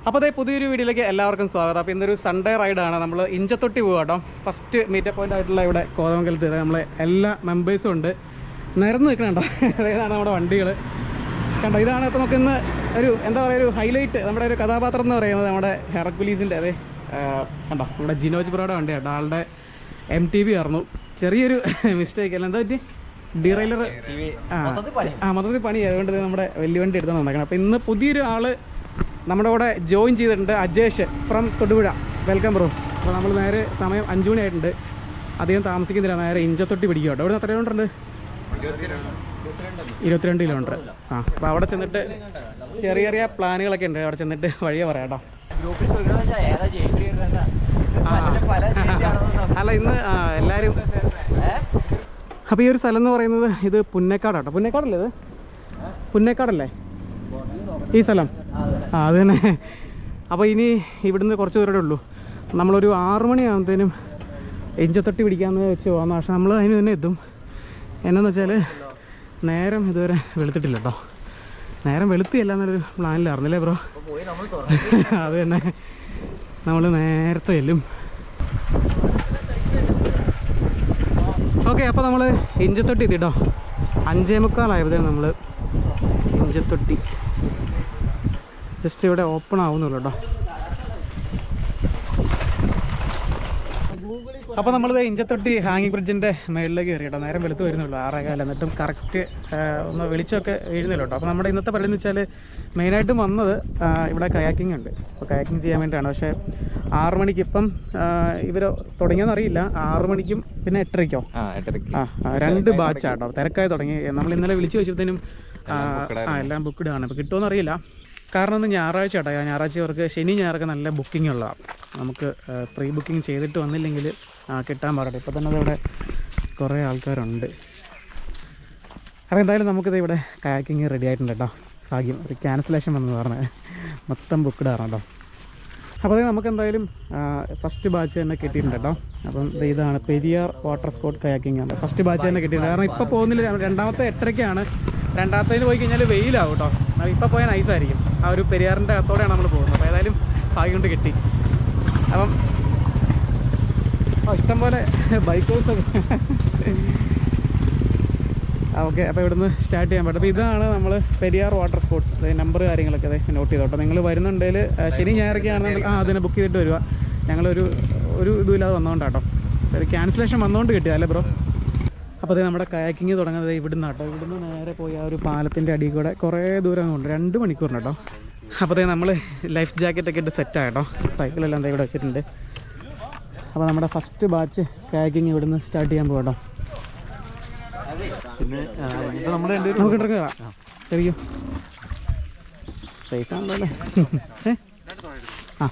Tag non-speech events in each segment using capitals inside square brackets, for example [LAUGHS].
അപ്പോൾ അതേ പുതിയൊരു വീഡിയോയിലേക്ക് എല്ലാവർക്കും സ്വാഗതം അപ്പോൾ ഇന്നൊരു സൺഡേ റൈഡാണ് നമ്മൾ ഇഞ്ചത്തൊട്ടി പോകുക കേട്ടോ ഫസ്റ്റ് മീറ്റപ്പ് പോയിന്റ് ആയിട്ടുള്ള ഇവിടെ കോതമംഗലത്ത് നമ്മളെ എല്ലാ മെമ്പേഴ്സും ഉണ്ട് നിരന്ന് നിൽക്കണുണ്ടോ ഇതാണ് നമ്മുടെ വണ്ടികൾ കണ്ടോ ഇതാണ് നമുക്ക് ഇന്ന് ഒരു എന്താ പറയുക ഒരു ഹൈലൈറ്റ് നമ്മുടെ ഒരു കഥാപാത്രം എന്ന് പറയുന്നത് നമ്മുടെ ഹെറക്കുലീസിന്റെ അതെ കണ്ടോ നമ്മുടെ ജിനോജ് ബ്രോയുടെ വണ്ടി കേട്ടോ ആളുടെ എം ടി വി ആയിരുന്നു ചെറിയൊരു മിസ്റ്റേക്ക് അല്ല എന്താ പറ്റി ഡിറൈലർ ആ മൊത്തത്തിൽ പണി അതുകൊണ്ട് നമ്മുടെ വലിയ വണ്ടി എടുത്താണ് നടക്കണം അപ്പോൾ ഇന്ന് പുതിയൊരു ആൾ നമ്മുടെ കൂടെ ജോയിൻ ചെയ്തിട്ടുണ്ട് Ajesh from Thodupuzha. Welcome bro അപ്പോൾ നമ്മൾ നേരെ സമയം അഞ്ച് മണി ആയിട്ടുണ്ട് അധികം താമസിക്കുന്നില്ല. നേരെ ഇഞ്ചത്തൊട്ടി പിടിക്കുക കേട്ടോ. ഇവിടെ എത്ര കിലോമീറ്റർ ഉണ്ട്? ഇരുപത്തിരണ്ട് കിലോമീറ്റർ ആ അപ്പോൾ അവിടെ ചെന്നിട്ട് ചെറിയ ചെറിയ പ്ലാനുകളൊക്കെ ഉണ്ട്. അവിടെ ചെന്നിട്ട് വഴിയെ പറയാം കേട്ടോ. അല്ല ഇന്ന് എല്ലാവരും അപ്പോൾ ഈ ഒരു സ്ഥലം എന്ന് പറയുന്നത് ഇത് പുന്നേക്കാടാട്ടോ പുന്നേക്കാടല്ലേ ഇത്? പുന്നേക്കാടല്ലേ? ഈ സ്ഥലം. ആ അത് തന്നെ. അപ്പോൾ ഇനി ഇവിടുന്ന് കുറച്ച് ദൂരമേ ഉള്ളൂ. നമ്മളൊരു ആറു മണിയാകുമ്പോഴത്തേനും എഞ്ചത്തൊട്ടി പിടിക്കാമെന്ന് വെച്ച് പോകാം പക്ഷേ നമ്മൾ അതിന് തന്നെ എത്തും. എന്നാന്ന് വെച്ചാൽ നേരം ഇതുവരെ വെളുത്തിട്ടില്ല കേട്ടോ നേരം വെളുത്തിയല്ല എന്നൊരു പ്ലാനിലായിരുന്നില്ലേ ബ്രോ? അത് തന്നെ. നമ്മൾ നേരത്തെ ചെല്ലും ഓക്കെ അപ്പോൾ നമ്മൾ ഇഞ്ചത്തൊട്ടി എത്തിട്ടോ. അഞ്ചേ മുക്കാലായപ്പോഴത്തേനും നമ്മൾ ഇഞ്ചത്തൊട്ടി ജസ്റ്റ് ഇവിടെ ഓപ്പൺ ആവുന്നുള്ളൂ കേട്ടോ. അപ്പോൾ നമ്മളിത് ഇഞ്ചത്തൊട്ടി ഹാങ്ങിങ് ബ്രിഡ്ജിന്റെ മേളിലേക്ക് കയറി കേട്ടോ. നേരം വെളുത്ത് വരുന്നുള്ളൂ ആറേകാലം. എന്നിട്ടും കറക്റ്റ് ഒന്ന് വെളിച്ചമൊക്കെ വീഴുന്നില്ല കേട്ടോ അപ്പോൾ നമ്മുടെ ഇന്നത്തെ പരിപാടി എന്ന് വെച്ചാൽ മെയിനായിട്ടും വന്നത് ഇവിടെ കയാക്കിംഗ് ഉണ്ട്. അപ്പോൾ കയാക്കിംഗ് ചെയ്യാൻ വേണ്ടിയിട്ടാണ് പക്ഷേ ആറു മണിക്ക് ഇപ്പം ഇവർ തുടങ്ങിയെന്ന് അറിയില്ല. ആറു മണിക്കും പിന്നെ എട്ടരയ്ക്കോ? ആ രണ്ട് ബാച്ചാട്ടോ തിരക്കായി തുടങ്ങി. നമ്മൾ ഇന്നലെ വിളിച്ചു വെച്ചപ്പോഴത്തേനും എല്ലാം ബുക്ക്ഡ് ആണ്. അപ്പോൾ കിട്ടുമോ അറിയില്ല. കാരണം ഇന്ന് ഞായറാഴ്ച കേട്ടോ. ഞായറാഴ്ച അവർക്ക് ശനി ഞായറൊക്കെ നല്ല ബുക്കിംഗ് ഉള്ളതാണ് നമുക്ക് പ്രീ ബുക്കിംഗ് ചെയ്തിട്ട് വന്നില്ലെങ്കിൽ കിട്ടാൻ പാടില്ല ഇപ്പോൾ തന്നെ ഇവിടെ കുറേ ആൾക്കാരുണ്ട്. അപ്പോൾ എന്തായാലും നമുക്കിത് ഇവിടെ കയാക്കിങ് റെഡി ആയിട്ടുണ്ട് കേട്ടോ. ഭാഗ്യം. ഒരു ക്യാൻസലേഷൻ വന്നു പറഞ്ഞത്. മൊത്തം ബുക്ക്ഡ് ആണ് കേട്ടോ അപ്പോൾ നമുക്ക് എന്തായാലും ഫസ്റ്റ് ബാച്ച് തന്നെ കിട്ടിയിട്ടുണ്ട് കേട്ടോ. അപ്പം ഇതാണ് പെരിയാർ വാട്ടർ സ്പോട്ട് കയാക്കിംഗ് ആണ്. ഫസ്റ്റ് ബാച്ച് തന്നെ കിട്ടിയിട്ടുണ്ട്. കാരണം ഇപ്പോൾ പോകുന്നില്ല. രണ്ടാമത്തെ എട്ടരയ്ക്കാണ്. രണ്ടാമത്തേന് പോയി കഴിഞ്ഞാൽ വെയിലാവും കേട്ടോ. ഇപ്പോൾ പോയാൽ നൈസായിരിക്കും ആ ഒരു പെരിയാറിന്റെ അകത്തോടെയാണ് നമ്മൾ പോകുന്നത്. അപ്പോൾ ഏതായാലും ഭാഗ്യം കൊണ്ട് കിട്ടി. അപ്പം ഇഷ്ടംപോലെ ബൈക്കേഴ്സൊക്കെ ഓക്കെ. അപ്പോൾ ഇവിടുന്ന് സ്റ്റാർട്ട് ചെയ്യാൻ പറ്റും. അപ്പോൾ ഇതാണ് നമ്മൾ പെരിയാർ വാട്ടർ സ്പോർട്സ് നമ്പർ കാര്യങ്ങളൊക്കെ നോട്ട് ചെയ്തോട്ടോ. നിങ്ങൾ വരുന്നുണ്ടെങ്കിൽ ശനി ഞായറൊക്കെ ആ അതിനെ ബുക്ക് ചെയ്തിട്ട് വരിക. ഞങ്ങളൊരു ഒരു ഇതുമില്ലാതെ വന്നതുകൊണ്ടാട്ടോ ഒരു ക്യാൻസലേഷൻ വന്നുകൊണ്ട് കിട്ടിയ അല്ലേ ബ്രോ അപ്പോൾ അത് നമ്മുടെ കയാക്കിങ് തുടങ്ങുന്നത് ഇവിടുന്ന് കേട്ടോ ഇവിടുന്ന് നേരെ പോയി ആ ഒരു പാലത്തിന്റെ അടിയിൽ കൂടെ കുറേ ദൂരം കൊണ്ട് രണ്ട് മണിക്കൂറിന് കേട്ടോ അപ്പോൾ നമ്മൾ ലൈഫ് ജാക്കറ്റൊക്കെ ഇട്ട് സെറ്റായിട്ടോ സൈക്കിളെല്ലാം ഇവിടെ വെച്ചിട്ടുണ്ട്. അപ്പോൾ നമ്മുടെ ഫസ്റ്റ് ബാച്ച് കയാക്കിങ് ഇവിടുന്ന് സ്റ്റാർട്ട് ചെയ്യാൻ പോകട്ടോ കേട്ടോ പിന്നെ നമ്മൾ നമുക്ക് കയറാം സേഫ് ആണല്ലോ അല്ലേ? ആ.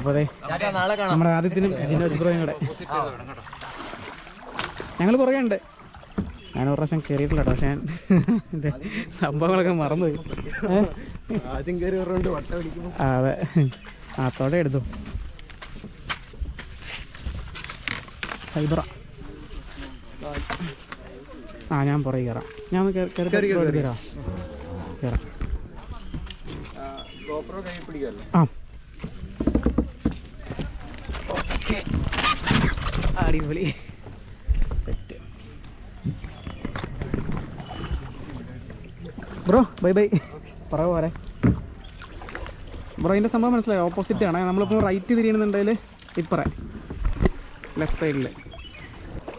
അതെ കാണാം നമ്മുടെ ആദ്യത്തിനും ജിനോജ് ബ്രോയും കൂടെ. ഞങ്ങൾ പുറകെ ഉണ്ട്. ഞാൻ ഒരു പ്രാവശ്യം കയറിയിട്ടില്ല കേട്ടോ പക്ഷേ ഞാൻ എന്റെ സംഭവങ്ങളൊക്കെ മറന്നുപോയി? ആദ്യം കയറി അതെ. ആ തോടെ എടുത്തു. ഫൈബറ ആ ഞാൻ പുറകെ കയറാം ഞാൻ കയറി- ആ ഓക്കെ. അടിപൊളി. സെറ്റ്. Bro bye bye. പറ പോരെ. ബ്രോ ഇതിന്റെ സംഭവം മനസ്സിലായി? ഓപ്പോസിറ്റ് ആണ്. നമ്മളിപ്പോൾ റൈറ്റ് തിരിയണമെന്നുണ്ടെങ്കിൽ ഇപ്പറേ. ലെഫ്റ്റ് സൈഡിൽ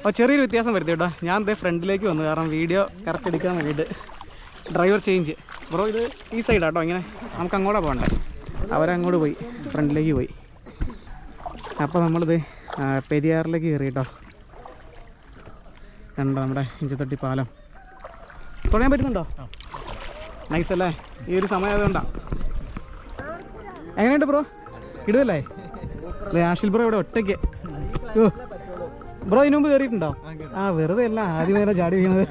ഓ ചെറിയൊരു വ്യത്യാസം വരുത്തി കേട്ടോ. ഞാൻ ദേ ഫ്രണ്ടിലേക്ക് വന്നു. കാരണം വീഡിയോ കറക്റ്റ് എടുക്കാൻ വേണ്ടിയിട്ട് ഡ്രൈവർ ചേഞ്ച് ബ്രോ ഇത് ഈ സൈഡാട്ടോ ഇങ്ങനെ നമുക്ക് അങ്ങോട്ടാണ് പോകണ്ടേ? അവരങ്ങോട്ട് പോയി. ഫ്രണ്ടിലേക്ക് പോയി. അപ്പോൾ നമ്മളിത് പെരിയാറിലേക്ക് കയറി കേട്ടോ കണ്ടോ നമ്മുടെ ഇഞ്ചത്തൊട്ടി പാലം? തുഴയാൻ പറ്റുന്നുണ്ടോ? നൈസ് അല്ലേ? ഈ ഒരു സമയം അതുകൊണ്ടാ എങ്ങനെയുണ്ട് ബ്രോ ഇടുവല്ലേ? ആഷിൽ ബ്രോ ഇവിടെ ഒറ്റയ്ക്ക്. ബ്രോ ഇതിനു മുമ്പ് കയറിയിട്ടുണ്ടോ ആ വെറുതെ അല്ല ആദ്യം നേരെ ചാടി വീണത്.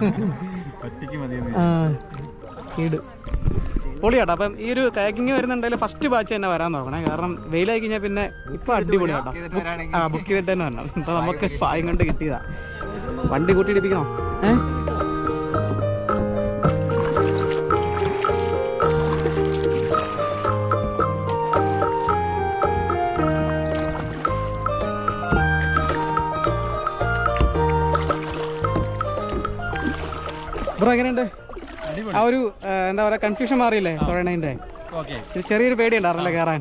പൊളിയാട്ടോ അപ്പം ഈ ഒരു കയക്കിങ് വരുന്നുണ്ടെങ്കിൽ ഫസ്റ്റ് ബാച്ച് തന്നെ വരാൻ നോക്കണേ കാരണം വെയിലായി കഴിഞ്ഞാൽ പിന്നെ ഇപ്പം അടിപൊളിയാട്ടോ ആ ബുക്ക് ചെയ്തിട്ട് തന്നെ വരണം. ഇപ്പം നമുക്ക് പായം കൊണ്ട് കിട്ടിയതാ. വണ്ടി കൂട്ടിയിടിപ്പിക്കണോ? ഏ? ബ്രോ എങ്ങനെയുണ്ട്? ആ ഒരു എന്താ പറയാ കൺഫ്യൂഷൻ മാറിയില്ലേ തുഴണതിന്റെ ഓക്കെ. ചെറിയൊരു പേടി ഉണ്ടായിരുന്നല്ലേ കയറാൻ.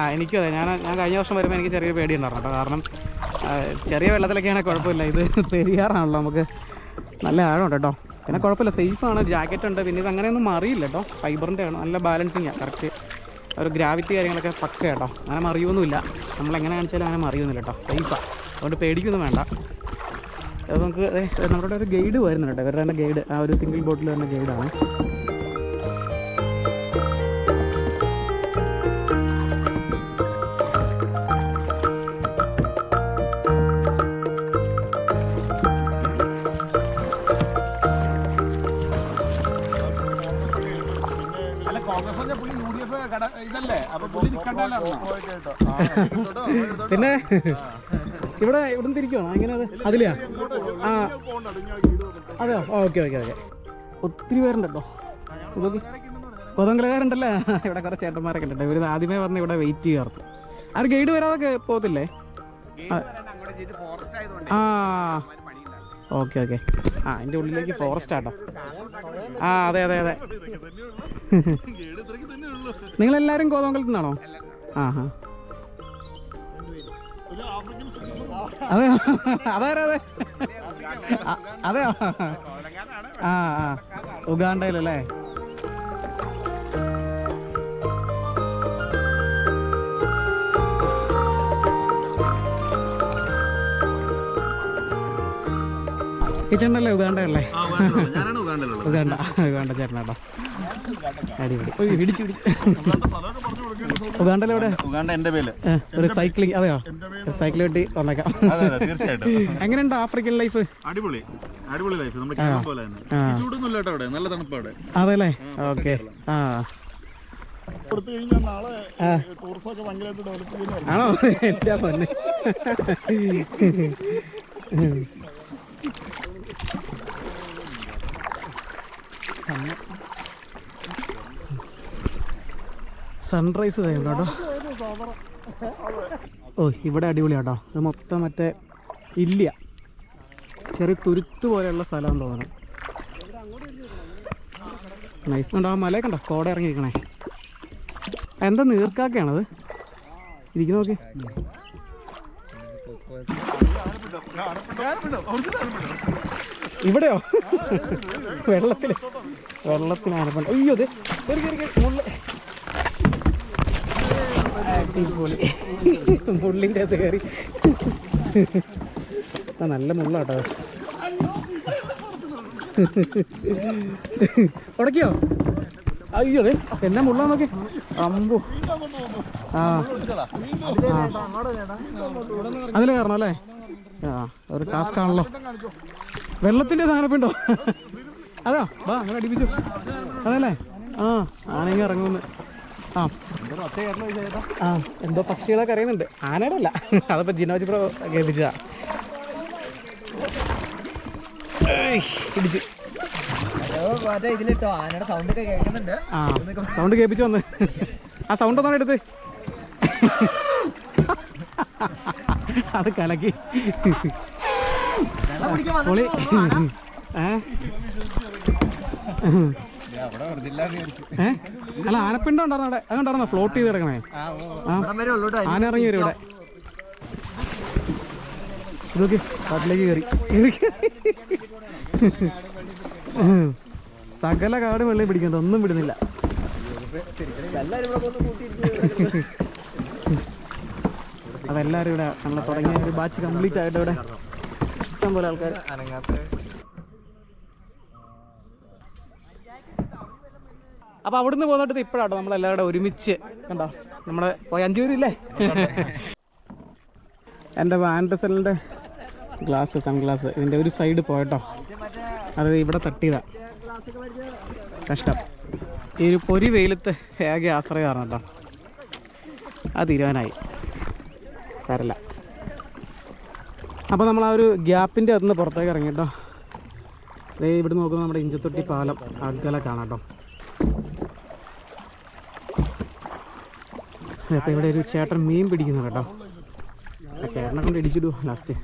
ആ എനിക്കും അതെ. ഞാൻ ഞാൻ കഴിഞ്ഞ വർഷം വരുമ്പോൾ എനിക്ക് ചെറിയൊരു പേടി ഉണ്ടായിരുന്നു കേട്ടോ. കാരണം ചെറിയ വെള്ളത്തിലൊക്കെയാണ് കുഴപ്പമില്ല. ഇത് [LAUGHS] പെരിയാറാണല്ലോ നമുക്ക്. നല്ല ആഴമുണ്ട് കേട്ടോ. പിന്നെ കുഴപ്പമില്ല. സേഫാണ്. ജാക്കറ്റ് ഉണ്ട് പിന്നെ ഇത് അങ്ങനെയൊന്നും മറിയില്ല കേട്ടോ. ഫൈബറിന്റെ ആണ്. നല്ല ബാലൻസിങ് ആണ് കറക്റ്റ്. ഒരു ഗ്രാവിറ്റി കാര്യങ്ങളൊക്കെ പക്ക കേട്ടോ. അങ്ങനെ മറിയൊന്നുമില്ല. നമ്മൾ എങ്ങനെ കാണിച്ചാലും അങ്ങനെ മറിയൊന്നുമില്ല കേട്ടോ. സേഫാണ് അതുകൊണ്ട് പേടിക്കൊന്നും വേണ്ട. അത് നമുക്ക് ദേ, നമ്മുടെ ഒരു ഗൈഡ് വരുന്നുണ്ട് കേട്ടോ. ഇവരുടെ തന്നെ ഗൈഡ് ആ ഒരു സിംഗിൾ ബോട്ടിൽ തന്നെ ഗൈഡാണ് പിന്നെ? ഇവിടെ ഇവിടെ തിരിക്കുവാണോ? എങ്ങനെ അത് അതിലെയാ? ആ. അതെയോ? Okay okay okay. ഒത്തിരി പേരുണ്ട് കേട്ടോ ഇതൊക്കെ കൊതങ്കലകാരുണ്ടല്ലേ ഇവിടെ കുറേ ചേട്ടന്മാരൊക്കെ ഉണ്ട്. ഇവർ ആദ്യമേ വന്ന് ഇവിടെ വെയിറ്റ് ചെയ്യാറുണ്ട്. ആ ഗൈഡ് വരാതൊക്കെ പോകത്തില്ലേ? ആ. Okay okay. ആ എന്റെ ഉള്ളിലേക്ക് ഫോറസ്റ്റ് ആട്ടോ. ആ അതെ അതെ അതെ. നിങ്ങളെല്ലാവരും കോതമംഗലത്ത് നിന്നാണോ ആ ഹാ അതെയോ? അതാരാ അതെ? അതെയോ? ആ ആ. ഉഗാണ്ടയിലല്ലേ? ഞാനാണ് ഉഗാണ്ടയിലുള്ളത്. Uganda Uganda ചേട്ടനാട്ടോ. അടിപൊളി. ഇടിച്ചു ഇടിച്ചു. ഉഗാണ്ടയിൽ എവിടെ ഉഗാണ്ട എന്റെ പേര് ഒരു സൈക്ലിംഗ് അതെയോ? സൈക്കിൾ വെട്ടി വന്നേക്കാം തീർച്ചയായിട്ടും. എങ്ങനെയുണ്ട് ആഫ്രിക്കൻ ലൈഫ് അടിപൊളി. അടിപൊളി ലൈഫ് നമ്മുടെ കേരളം പോലെ തന്നെ. ചൂടൊന്നും അവിടെ നല്ല തണുപ്പ് അവിടെ അതെല്ലേ ഓക്കെ. ആ. കൊടുത്തു കഴിഞ്ഞാൽ നാളെ ആ. ടൂറിസം ഒക്കെ ഭയങ്കരമായിട്ട് ഡെവലപ്പ് ചെയ്യുന്ന ആണോ എന്റെ പൊന്നെ സൺറൈസ് കഴിയുണ്ടോ കേട്ടോ? ഓ ഇവിടെ അടിപൊളിയാട്ടോ ഇത് മൊത്തം മറ്റേ ഇല്ല. ചെറിയ തുരുത്ത് പോലെയുള്ള സ്ഥലം തോന്നണം നൈസ് ഉണ്ടോ? ആ മലയൊക്കെ കണ്ടോ കോട ഇറങ്ങിയിരിക്കണേ. എന്താ നീർക്കാക്കയാണത്? ഇരിക്കുന്ന നോക്കി. ഇവിടെയോ? വെള്ളത്തിൽ വെള്ളത്തിനാണ് അയ്യോ അതെ അടിപൊളി. മുള്ളിന്റെ അകത്ത് കയറി. ആ നല്ല മുള്ളാട്ടോ. ഉടക്കിയോ? അയ്യോ എന്നാ മുള്ളാ നോക്കി? അമ്പു. ആ. അതിൽ കയറണം അല്ലേ? ആ ഒരു ടാസ്ക് ആണല്ലോ. വെള്ളത്തിന്റെ സാധനപ്പുണ്ടോ അതാ വാ അങ്ങനെ അടിപ്പിച്ചു. അതല്ലേ? ആ ആണെങ്കിൽ ഇറങ്ങുന്നു ആ. ആ എന്തോ പക്ഷികളൊക്കെ അറിയുന്നുണ്ട്. ആനയുടെ അല്ല അതിപ്പോ ജിനോജി പ്രോ കേൾപ്പിച്ചതാ ഇടിച്ച്. സൗണ്ട് ഒക്കെ ആ സൗണ്ട് കേൾപ്പിച്ചു വന്ന്. ആ സൗണ്ട് ഒന്നാണ് എടുത്ത്. അത് കലക്കി. പൊളി. ഏ? അല്ല ആനപ്പിണ്ട ഉണ്ടായിരുന്നു അവിടെ? അതുണ്ടായിരുന്നു ഫ്ലോട്ട് ചെയ്ത് കിടക്കണേ? ആ വരെ ഉള്ളൂട്ടോ ആന ഇറങ്ങി വരും ഇവിടെ. ഇതൊക്കെ കാട്ടിലേക്ക് കയറി. സകല കാട് വെള്ളം പിടിക്കണ്ട ഒന്നും വിടുന്നില്ല. അതെല്ലാരും ഇവിടെ നമ്മളെ തുടങ്ങിയ ഒരു ബാച്ച് കംപ്ലീറ്റ് ആയിട്ട് ഇവിടെ. ഇഷ്ടം പോലെ ആൾക്കാർ അനങ്ങാത്ത അപ്പോൾ അവിടുന്ന് പോന്നിട്ട് ഇപ്പോഴാട്ടോ നമ്മളെല്ലാവരും ഒരുമിച്ച് കണ്ടോ? നമ്മുടെ പോയ അഞ്ചു പേരില്ലേ എന്റെ വാൻഡസലിന്റെ ഗ്ലാസ് സൺഗ്ലാസ് ഇതിന്റെ ഒരു സൈഡ് പോയട്ടോ. അത് ഇവിടെ തട്ടിയതാ. കഷ്ടം. ഈ ഒരു പൊരി വെയിലത്ത് ഏക ആശ്രയമാണ് കേട്ടോ. ആ തീരുമാനമായി സാരല്ല. അപ്പോൾ നമ്മൾ ആ ഒരു ഗ്യാപ്പിന്റെ അകത്തുനിന്ന് പുറത്തേക്ക് ഇറങ്ങി കേട്ടോ. ദേ ഇവിടെ നോക്കുമ്പോൾ നമ്മുടെ ഇഞ്ചത്തൊട്ടി പാലം അകലെ കാണാം കേട്ടോ. അപ്പോൾ ഇവിടെ ഒരു ചേട്ടൻ മീൻ പിടിക്കുന്നു കേട്ടോ. ആ ചേട്ടനെ കൊണ്ട് ഇടിച്ചിടൂ ലാസ്റ്റ്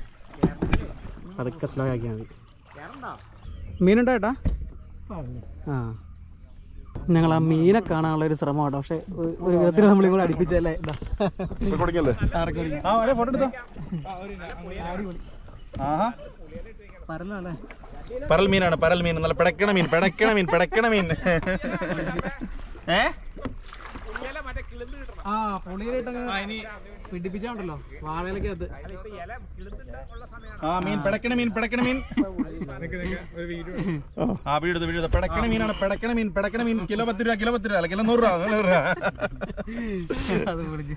അതൊക്കെ സ്ലോ ആക്കിയാൽ മതി. മീനുണ്ടോ ചേട്ടാ ആ. ഞങ്ങൾ ആ മീനെ കാണാനുള്ള ഒരു ശ്രമം കേട്ടോ. പക്ഷെ ഒരു- വിധത്തിൽ നമ്മൾ ഇവിടെ അടുപ്പിച്ചല്ലേ പരലല്ലേ പരൽ മീനാണ് പരൽ മീൻ. നല്ല പിടക്കണ മീൻ പിടക്കണ മീൻ പിടക്കണ മീൻ. [LAUGHS] ഏ? ആ പൊളിയിലിട്ടങ്ങ് പിടിപ്പിച്ചാണ്ടല്ലോ. വാഴയിലക്കകത്ത്. ആ മീൻ പിടക്കണ മീൻ പിടക്കണ മീൻ. ആ വീട് വീട് പിടക്കണ മീനാണ് പിടക്കണ മീൻ പിടക്കണ മീൻ. കിലോ പത്ത് രൂപ കിലോ പത്ത് രൂപ അല്ല കിലോ നൂറ് രൂപ നൂറ് രൂപ. അത് വിളിച്ച്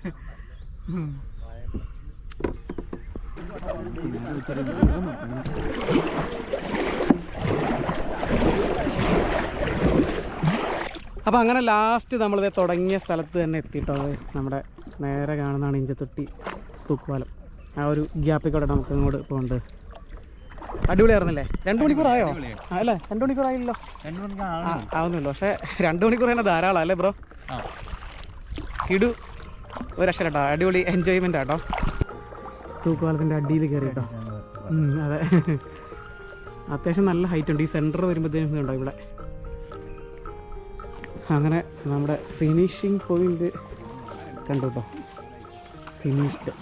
അപ്പോൾ അങ്ങനെ ലാസ്റ്റ് നമ്മളിത് തുടങ്ങിയ സ്ഥലത്ത് തന്നെ എത്തിയിട്ടത് നമ്മുടെ നേരെ കാണുന്നതാണ് ഇഞ്ചത്തൊട്ടി തൂക്കുപാലം. ആ ഒരു ഗ്യാപ്പിൽ കൂടെ നമുക്ക് ഇങ്ങോട്ട് പോകുന്നുണ്ട് അടിപൊളിയായിരുന്നല്ലേ? രണ്ട് മണിക്കൂറായോ അല്ലേ? രണ്ട് മണിക്കൂറായില്ലല്ലോ ആ, ആവുന്നില്ല പക്ഷേ രണ്ട് മണിക്കൂർ തന്നെ ധാരാളം അല്ലേ ബ്രോ? ഇടു ഒരു രക്ഷ കേട്ടോ. അടിപൊളി എൻജോയ്മെന്റ് ആട്ടോ തൂക്കുപാലത്തിന്റെ അടിയിൽ കയറി കേട്ടോ. അതെ. അത്യാവശ്യം നല്ല ഹൈറ്റ് ഉണ്ട്. ഈ സെന്റർ വരുമ്പോഴത്തേനും ഉണ്ടോ ഇവിടെ? അങ്ങനെ നമ്മുടെ ഫിനിഷിങ് പോയിന്റ് കണ്ടു കേട്ടോ ഫിനിഷ്ഡ്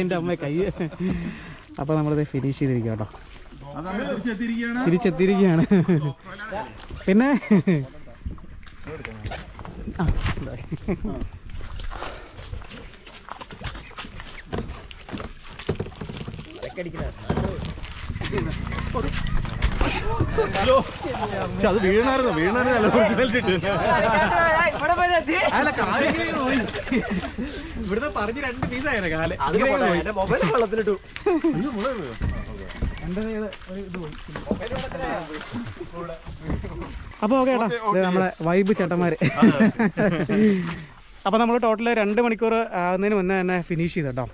എന്റെ അമ്മ കൈ. അപ്പോൾ നമ്മളിത് ഫിനിഷ് ചെയ്തിരിക്കുക കേട്ടോ തിരിച്ചെത്തിയിരിക്കുകയാണ്. പിന്നെ ആ, ഇതാ. അത് വീണായിരുന്നു. വീണായിരുന്നു. ഇവിടുന്ന് പറഞ്ഞ് രണ്ട് പീസായിരുന്നു കാൽ. മൊബൈൽ വെള്ളത്തിലിട്ടു. അപ്പൊ ഓക്കെ ഏട്ടാ നമ്മളെ വൈബ് ചേട്ടന്മാര്. അപ്പൊ നമ്മൾ ടോട്ടൽ രണ്ട് മണിക്കൂർ ആവുന്നതിന് മുന്നേ തന്നെ ഫിനിഷ് ചെയ്തോ കേട്ടോ.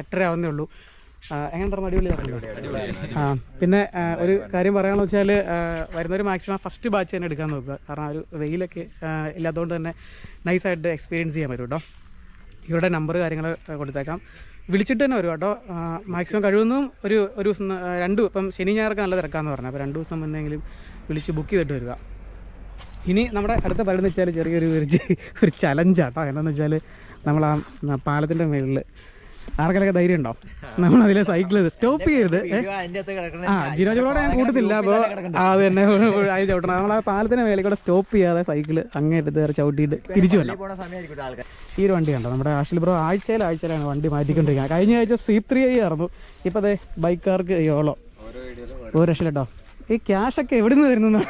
എട്ടര ആവുന്നേ ഉള്ളൂ. എങ്ങനെ പറഞ്ഞു അടിപൊളി ആ പിന്നെ ഒരു കാര്യം പറയാന്ന് വെച്ചാൽ വരുന്നവർ മാക്സിമം ഫസ്റ്റ് ബാച്ച് തന്നെ എടുക്കാൻ നോക്കുക. കാരണം ഒരു വെയിലൊക്കെ ഇല്ലാത്തതുകൊണ്ട് തന്നെ നൈസായിട്ട് എക്സ്പീരിയൻസ് ചെയ്യാൻ പറ്റും കേട്ടോ ഇവരുടെ നമ്പർ കാര്യങ്ങൾ കൊടുത്തേക്കാം. വിളിച്ചിട്ട് തന്നെ വരും കേട്ടോ മാക്സിമം കഴിയുന്നതും ഒരു ഒരു ദിവസം രണ്ട് ഇപ്പം ശനി ഞായറൊക്കെ നല്ല തിരക്കാന്ന് പറഞ്ഞു. അപ്പോൾ രണ്ട് ദിവസം മുന്നെങ്കിലും വിളിച്ച് ബുക്ക് ചെയ്തിട്ട് വരിക. ഇനി നമ്മുടെ അടുത്ത പരിപാടി വെച്ചാൽ ചെറിയൊരു ഒരു ഒരു ചലഞ്ചാട്ടോ എന്താണെന്ന് വെച്ചാൽ നമ്മൾ ആ പാലത്തിന്റെ മുകളിൽ ആർക്കെങ്കിലൊക്കെ ധൈര്യം ഉണ്ടോ? നമ്മൾ അതിലെ സൈക്കിൾ സ്റ്റോപ്പ് ചെയ്യരുത്. ആ ജിനോജോടെ ഞാൻ കൂട്ടത്തില്ല. അപ്പോൾ അത് തന്നെ ആയി ചവിട്ടണം. നമ്മൾ ആ പാലത്തിന് മേലെ കൂടെ സ്റ്റോപ്പ് ചെയ്യാതെ സൈക്കിൾ അങ്ങേറ്റത്ത് കയറി ചവിട്ടിയിട്ട് തിരിച്ചു വരണം. ഈ ഒരു വണ്ടി കണ്ടോ? നമ്മുടെ ആഷിൽ ബ്രോ ആഴ്ചയിൽ ആഴ്ചയിലാണ് വണ്ടി മാറ്റിക്കൊണ്ടിരിക്കുന്നത്. കഴിഞ്ഞ ആഴ്ച സി ത്രീ ഐ ആയിരുന്നു. ഇപ്പോൾ അതെ ബൈക്കാർക്ക് യോളോ ഒരു രക്ഷയില്ലട്ടോ ഈ ക്യാഷ് ഒക്കെ എവിടെ നിന്ന് വരുന്നു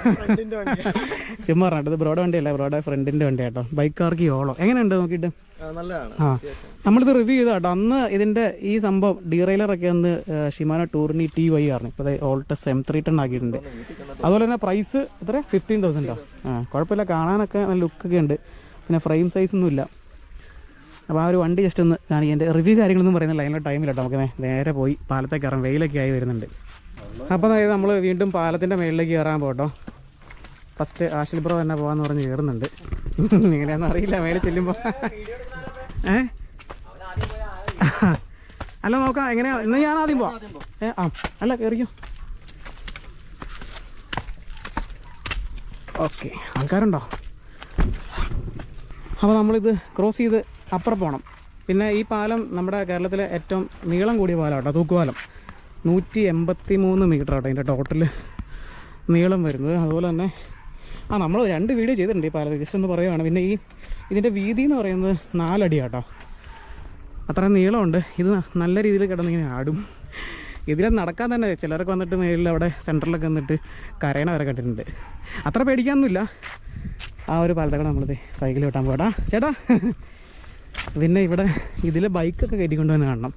ചുമ്മാ പറഞ്ഞിട്ട് ബ്രോഡ് വണ്ടി വണ്ടിയല്ല ബ്രോഡ് ഫ്രണ്ടിന്റെ വണ്ടി കേട്ടോ. ബൈക്കാർക്ക് യോളോ. എങ്ങനെയുണ്ട് നോക്കിയിട്ട്? നല്ലതാണ്. ആ. നമ്മളിത് റിവ്യൂ ചെയ്ത കേട്ടോ. അന്ന് ഇതിന്റെ ഈ സംഭവം ഡീറൈലറൊക്കെ അന്ന് ഷിമാനോ ടൂറിനി ടി വൈ ആയിരുന്നു. ഇപ്പോൾ ഓൾട്ടസ് എം ത്രീ ടെൻ ആക്കിയിട്ടുണ്ട്. അതുപോലെ തന്നെ പ്രൈസ് എത്ര? ഫിഫ്റ്റീൻ തൗസൻഡോ ആ. കുഴപ്പമില്ല. കാണാനൊക്കെ നല്ല ലുക്കൊക്കെ ഉണ്ട്. പിന്നെ ഫ്രെയിം സൈസ് ഒന്നും ഇല്ല. അപ്പോൾ ആ ഒരു വണ്ടി ജസ്റ്റ് ഒന്ന് കാണിക്കാൻ റിവ്യൂ കാര്യങ്ങളൊന്നും പറയുന്നില്ല. അതിനുള്ള ടൈമില്ല കേട്ടോ. നമുക്ക് നേരെ പോയി പാലത്തേക്ക് ഇറങ്ങാം. വെയിലൊക്കെ ആയി വരുന്നുണ്ട്. അപ്പോൾ അതായത് നമ്മൾ വീണ്ടും പാലത്തിന്റെ മേളിലേക്ക് കയറാൻ പോട്ടോ. ഫസ്റ്റ് ആഷിൽ ബ്രോ തന്നെ പോകാമെന്ന് പറഞ്ഞ് കയറുന്നുണ്ട് എങ്ങനെയാണെന്ന് അറിയില്ല മേളിൽ ചെല്ലുമ്പോൾ ഏ? അല്ല നോക്കാം എങ്ങനെയാ? ഇന്ന് ഞാൻ ആദ്യം പോവാം. ഏ ആ അല്ല കയറിക്കോ ഓക്കെ ആൾക്കാരുണ്ടോ? അപ്പോൾ നമ്മളിത് ക്രോസ് ചെയ്ത് അപ്പുറം പോകണം പിന്നെ ഈ പാലം നമ്മുടെ കേരളത്തിലെ ഏറ്റവും നീളം കൂടിയ പാലം കേട്ടോ തൂക്കുപാലം. നൂറ്റി എൺപത്തി മൂന്ന് മീറ്റർ ആട്ടോ അതിന്റെ ടോട്ടൽ നീളം വരുന്നത്. അതുപോലെ തന്നെ ആ നമ്മൾ രണ്ട് വീഡിയോ ചെയ്തിട്ടുണ്ട് ഈ പാലത്തിൽ. ജസ്റ്റ് ഒന്ന് പറയുകയാണ് പിന്നെ ഈ ഇതിന്റെ വീതി എന്ന് പറയുന്നത് നാലടി ആട്ടോ അത്ര നീളമുണ്ട്. ഇത് നല്ല രീതിയിൽ കിടന്നിങ്ങനെ ആടും. ഇതിലെ നടക്കാൻ തന്നെ ചിലർക്ക് വന്നിട്ട് മേളിൽ അവിടെ സെന്ററിലൊക്കെ വന്നിട്ട് കരയണ വരെ കണ്ടിട്ടുണ്ട്. അത്ര പേടിക്കാനൊന്നുമില്ല. ആ ഒരു പാലത്തേക്കൂടെ നമ്മളിത് സൈക്കിൾ വിട്ടാൻ പോടാ ചേട്ടാ പിന്നെ ഇവിടെ ഇതിൽ ബൈക്കൊക്കെ കയറ്റിക്കൊണ്ട് വന്ന് കാണണം.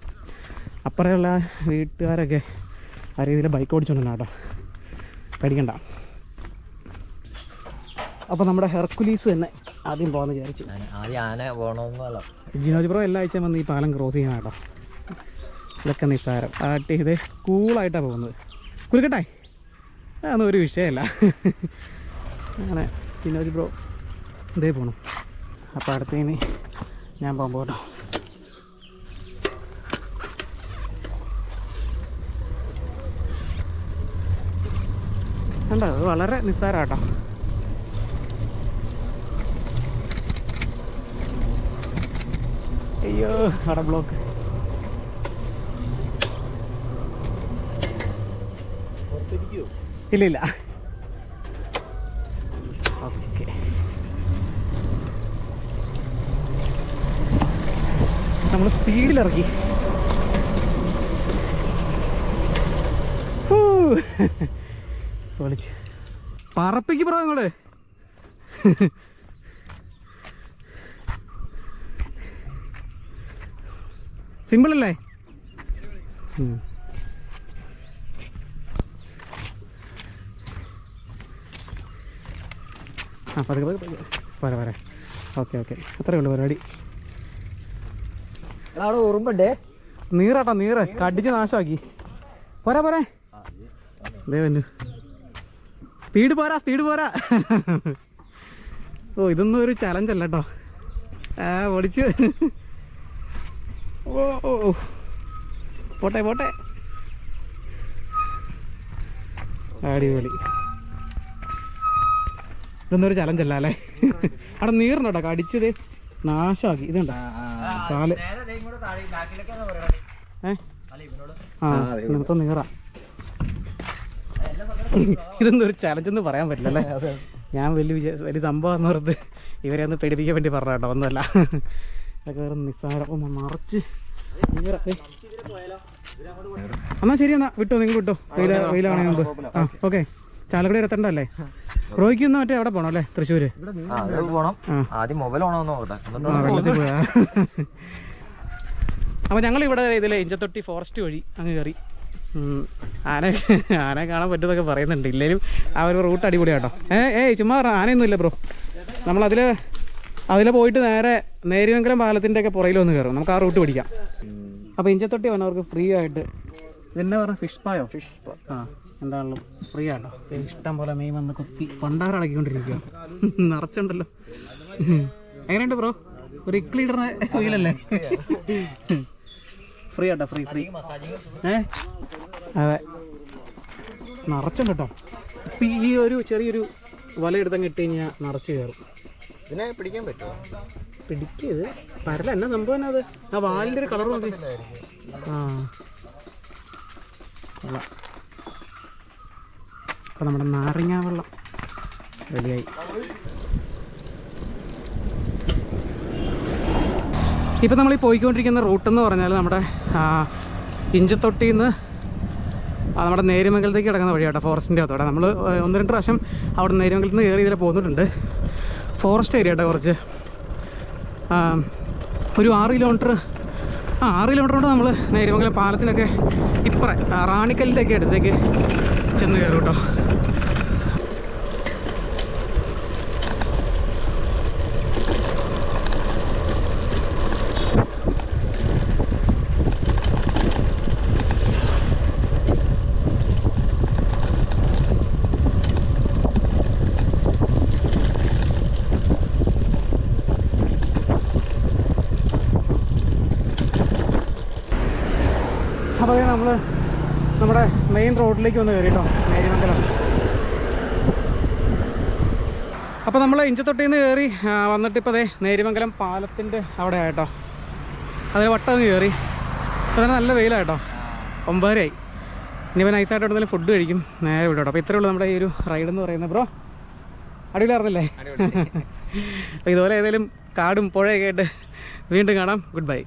അപ്പുറമുള്ള വീട്ടുകാരൊക്കെ ആ രീതിയിൽ ബൈക്ക് ഓടിച്ചോണ്ട് കേട്ടോ. പേടിക്കണ്ട. അപ്പോൾ നമ്മുടെ ഹെർക്കുലീസ് തന്നെ ആദ്യം പോകാമെന്ന് വിചാരിച്ചു. ആദ്യം ആന പോകണമെന്നല്ല ജിനോജ് ബ്രോ എല്ലാ ആഴ്ചയും വന്ന് ഈ പാലം ക്രോസ് ചെയ്യണം കേട്ടോ. ഇതൊക്കെ നിസ്സാരം. ആട്ടി ഇത് കൂളായിട്ടാണ് പോകുന്നത്. കുലുക്കട്ടെ അതൊന്നും ഒരു വിഷയമല്ല. അങ്ങനെ ജിനോജ് ബ്രോ ഇതേ പോകണം അപ്പോൾ അടുത്തേന് ഞാൻ പോകാൻ കേട്ടോ കണ്ടോ? അത് വളരെ നിസ്സാരാട്ടോ. അയ്യോ അവിടെ ബ്ലോക്ക് ഇല്ല ഇല്ല. ഓക്കെ നമ്മൾ സ്പീഡിലിറക്കി ഹൂ. പൊളിച്ച് പറപ്പിക്ക് പറ നിങ്ങൾ. സിമ്പിൾ അല്ലേ? ആ പതുക്കെ പതുക്കെ. പോരാ പോരെ. Okay okay. അത്രേ ഉള്ളൂ പരിപാടി. അവിടെ ഉറുമ്പുണ്ടേ? നീറാട്ടോ നീറ്. കടിച്ച് നാശമാക്കി പോരാ പോരാ. ദേ വന്നു. സ്പീഡ് പോരാ സ്പീഡ് പോരാ. ഓ ഇതൊന്നും ഒരു ചലഞ്ച് അല്ല കേട്ടോ ആ ഓടിച്ചു. ഓ ഓ. പോട്ടെ പോട്ടെ. അടിപൊളി. ഇതൊന്നും ഒരു ചലഞ്ച് അല്ല അല്ലേ? അവിടെ നീറിനോ കേട്ടോ കടിച്ചത് നാശമാക്കി. ഇതുണ്ടോ. കാൽ. ഏ? ആ ഇന്നത്തെ നീറ. ഇതൊന്നും ഒരു ചലഞ്ച് എന്ന് പറയാൻ പറ്റില്ല അല്ലേ? ഞാൻ വലിയ വിജയ വലിയ സംഭവം എന്ന് പറഞ്ഞത് ഇവരെ ഒന്ന് പേടിപ്പിക്കാൻ വേണ്ടി പറഞ്ഞ കേട്ടോ ഒന്നുമല്ല. ഇതൊക്കെ വേറെ നിസ്സാരം. മറച്ച്. എന്നാ ശരി എന്നാ വിട്ടോ നിങ്ങൾ വിട്ടോ. വെയിലാണെങ്കിൽ വെയിലാണേ മുമ്പ്. ആ ഓക്കെ. ചാലക്കുടി എത്തണ്ടല്ലേ? റോയ്ക്ക് ഒന്ന് മറ്റേ അവിടെ പോണോ അല്ലേ തൃശ്ശൂര്? അപ്പൊ പോണം. ആദ്യം മൊബൈൽ ഓണോ അപ്പോൾ ഞങ്ങൾ ഇവിടെ ഇതിലെ ഇഞ്ചത്തൊട്ടി ഫോറസ്റ്റ് വഴി അങ്ങ് കയറി. ആന ആനെ കാണാൻ പറ്റുന്നൊക്കെ പറയുന്നുണ്ട്. ഇല്ലെങ്കിലും ആ ഒരു റൂട്ട് അടിപൊളിയാട്ടോ. ഏ ഏയ് ചുമ്മാ പറ, ആനയൊന്നും ഇല്ല ബ്രോ. നമ്മളതിൽ അതിൽ പോയിട്ട് നേരെ നേരിയങ്കരം പാലത്തിന്റെ ഒക്കെ പുറയിൽ ഒന്ന് കയറും നമുക്ക് ആ റൂട്ട് പിടിക്കാം. അപ്പോൾ ഇഞ്ചത്തൊട്ടി വന്നവർക്ക് ഫ്രീ ആയിട്ട് ഇതെന്നെ പറഞ്ഞ? ഫിഷ് പായോ ഫിഷ് ആ എന്താണല്ലോ? ഫ്രീ ആണോ? ഇഷ്ടം പോലെ മീൻ വന്ന് കുത്തി പണ്ടാറടക്കിക്കൊണ്ടിരിക്കുക [LAUGHS] നിറച്ചുണ്ടല്ലോ. എങ്ങനെയുണ്ട് ബ്രോ? ഒരു ഇക്ലീഡറിന് വീലല്ലേ ഫ്രീ ആട്ടോ ഫ്രീ ഫ്രീ ഏ? അതെ. നിറച്ചും കേട്ടോ. ഇപ്പം ഈ ഒരു ചെറിയൊരു വല എടുത്തങ്ങ് ഇട്ട് കഴിഞ്ഞാൽ നിറച്ച് കയറും. ഇതിനെ പിടിക്കാൻ പറ്റുമോ പിടിക്കത് പരല എന്നാ സംഭവം അത്? ആ വാലിന്റെ ഒരു കളർ നോക്കി ആ. കൊള്ളാം. അപ്പം നമ്മുടെ നാരങ്ങ വെള്ളം റെഡിയായി. ഇപ്പം നമ്മൾ ഈ പോയിക്കൊണ്ടിരിക്കുന്ന റൂട്ട് എന്ന് പറഞ്ഞാൽ നമ്മുടെ ഇഞ്ചത്തൊട്ടിയിൽ നിന്ന് നമ്മുടെ നേര്യമംഗലത്തേക്ക് കിടക്കുന്ന വഴിയാട്ടോ ഫോറസ്റ്റിന്റെ അകത്തോടെ നമ്മൾ ഒന്ന് രണ്ട് പ്രാവശ്യം അവിടെ നേര്യമംഗലത്ത് നിന്ന് കയറി ഇതിൽ പോന്നിട്ടുണ്ട്. ഫോറസ്റ്റ് ഏരിയ കേട്ടോ കുറച്ച്. ഒരു ആറ് കിലോമീറ്റർ ആ ആറ് കിലോമീറ്റർ കൊണ്ട് നമ്മൾ നേര്യമംഗലം പാലത്തിനൊക്കെ ഇപ്പറേ റാണിക്കല്ലിന്റെ ഒക്കെ അടുത്തേക്ക് ചെന്ന് കയറും കേട്ടോ അപ്പോൾ നമ്മൾ നമ്മുടെ മെയിൻ റോഡിലേക്ക് വന്ന് കയറി കേട്ടോ നേരിമംഗലം അപ്പോൾ നമ്മൾ ഇഞ്ചത്തൊട്ടിയിൽ നിന്ന് കയറി വന്നിട്ടിപ്പോൾ അതേ നേരിമംഗലം പാലത്തിന്റെ അവിടെ ആയിട്ടോ അതിൽ വട്ടം കയറി. അപ്പോൾ തന്നെ നല്ല വെയിലായിട്ടോ. ഒമ്പതരയായി. ഇനിയിപ്പോൾ നൈസായിട്ട് ഉണ്ടെങ്കിൽ ഫുഡ് കഴിക്കും. നേരെ വിടട്ടോ. അപ്പോൾ ഇത്രയേ ഉള്ളൂ നമ്മുടെ ഈ ഒരു റൈഡ് എന്ന് പറയുന്നത് ബ്രോ അടിപൊളിയായിരുന്നില്ലേ? അപ്പോൾ [LAUGHS] ഇതുപോലെ ഏതെങ്കിലും കാടും പുഴയൊക്കെ ആയിട്ട് വീണ്ടും കാണാം. Good bye